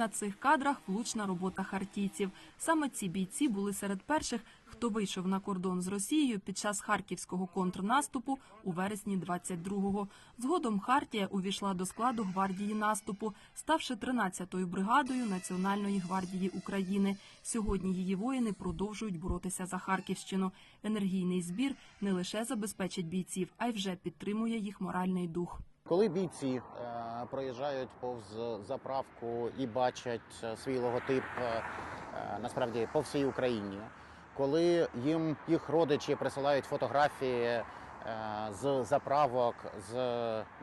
На цих кадрах влучна робота хартійців. Саме ці бійці були серед перших, хто вийшов на кордон з Росією під час харківського контрнаступу у вересні 22-го. Згодом Хартія увійшла до складу гвардії наступу, ставши 13-ю бригадою Національної гвардії України. Сьогодні її воїни продовжують боротися за Харківщину. Енергійний збір не лише забезпечить бійців, а й вже підтримує їх моральний дух. Коли бійці е, проїжджають повз заправку і бачать е, свій логотип е, е, насправді по всій Україні, коли їм їх родичі присилають фотографії з заправок, з,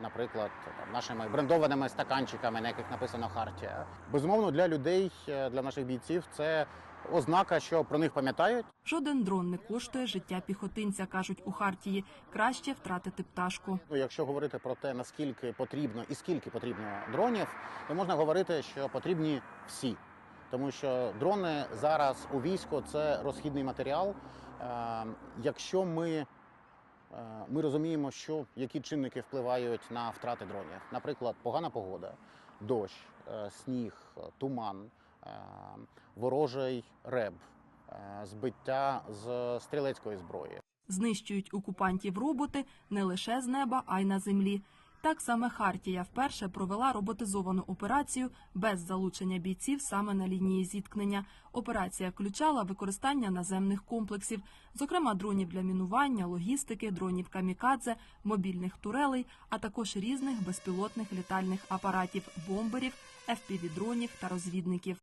наприклад, нашими брендованими стаканчиками, на яких написано Хартія, безумовно для людей, для наших бійців, це ознака, що про них пам'ятають. Жоден дрон не коштує життя піхотинця, кажуть у Хартії. Краще втратити пташку. Ну, якщо говорити про те, наскільки потрібно і скільки потрібно дронів, то можна говорити, що потрібні всі. Тому що дрони зараз у війську це розхідний матеріал. Е, Якщо ми, е, ми розуміємо, що які чинники впливають на втрати дронів, наприклад, погана погода, дощ, е, сніг, туман, ворожий реб, е, збиття з стрілецької зброї. Знищують окупантів роботи не лише з неба, а й на землі. Так саме Хартія вперше провела роботизовану операцію без залучення бійців саме на лінії зіткнення. Операція включала використання наземних комплексів, зокрема дронів для мінування, логістики, дронів камікадзе, мобільних турелей, а також різних безпілотних літальних апаратів, бомберів, FPV-дронів та розвідників.